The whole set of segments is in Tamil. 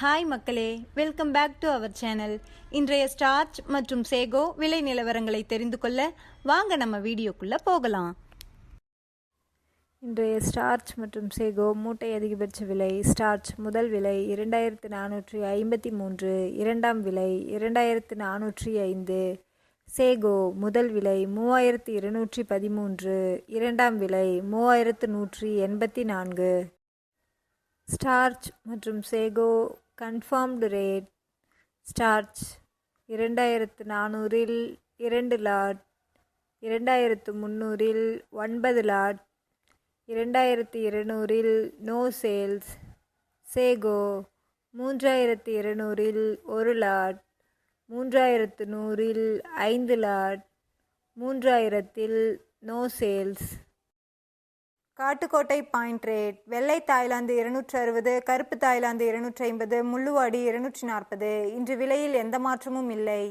ஹாய் மக்களே. Welcome back to our channel இன்றைய ஸ்டார்ச் மற்றும் சேகோ விலை நிலவரங்களை தெரிந்து கொள்ள வாங்க நம்ம வீடியோக்குள்ளே போகலாம். இன்றைய ஸ்டார்ச் மற்றும் சேகோ மூட்டை அதிகபட்ச விலை ஸ்டார்ச் முதல் விலை இரண்டாயிரத்து நானூற்றி ஐம்பத்தி மூன்று இரண்டாம் விலை இரண்டாயிரத்து நானூற்றி ஐந்து சேகோ முதல் விலை மூவாயிரத்து இருநூற்றி பதிமூன்று இரண்டாம் விலை மூவாயிரத்து நூற்றி எண்பத்தி நான்கு. ஸ்டார்ச் மற்றும் சேகோ கன்ஃபார்ம்டு ரேட் ஸ்டார்ச் இரண்டாயிரத்து நானூறில் இரண்டு லாட் இரண்டாயிரத்து முந்நூறில் ஒன்பது லாட் இரண்டாயிரத்து இருநூறில் நோ சேல்ஸ் சேகோ மூன்றாயிரத்து இருநூறில் ஒரு லாட் மூன்றாயிரத்து நூறில் ஐந்து lot மூன்றாயிரத்தில் no sales Kattukottai point rate வெள்ளை தாய்லாந்து இருநூற்றி அறுபது கருப்பு தாய்லாந்து இருநூற்றி ஐம்பது முள்ளுவாடி இருநூற்றி நாற்பது இன்று விலையில் எந்த மாற்றமும் இல்லை.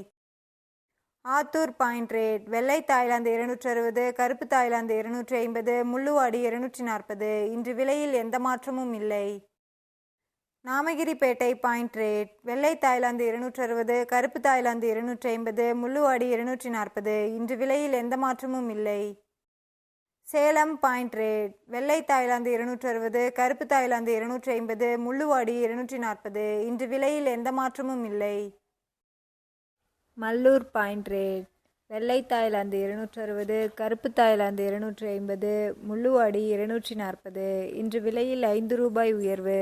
ஆத்தூர் பாயிண்ட் ரேட் வெள்ளை தாய்லாந்து இருநூற்றி அறுபது கருப்பு தாய்லாந்து இருநூற்றி ஐம்பது முள்ளுவாடி இருநூற்றி நாற்பது இன்று விலையில் எந்த மாற்றமும் இல்லை. நாமகிரிப்பேட்டை பாயிண்ட் ரேட் வெள்ளை தாய்லாந்து இருநூற்றி அறுபது கருப்பு தாய்லாந்து இருநூற்றி ஐம்பது முள்ளுவாடி இருநூற்றி நாற்பது இன்று விலையில் எந்த மாற்றமும் இல்லை. சேலம் பாயிண்ட் ரேட் வெள்ளை தாய்லாந்து இருநூற்றி அறுபது கருப்பு தாய்லாந்து இருநூற்றி ஐம்பது முள்ளுவாடி இருநூற்றி நாற்பது இன்று விலையில் எந்த மாற்றமும் இல்லை. மல்லூர் பாயிண்ட் ரேட் வெள்ளை தாய்லாந்து இருநூற்றி அறுபது கருப்பு தாய்லாந்து இருநூற்றி ஐம்பது முள்ளுவாடி இருநூற்றி நாற்பது இன்று விலையில் ஐந்து ரூபாய் உயர்வு.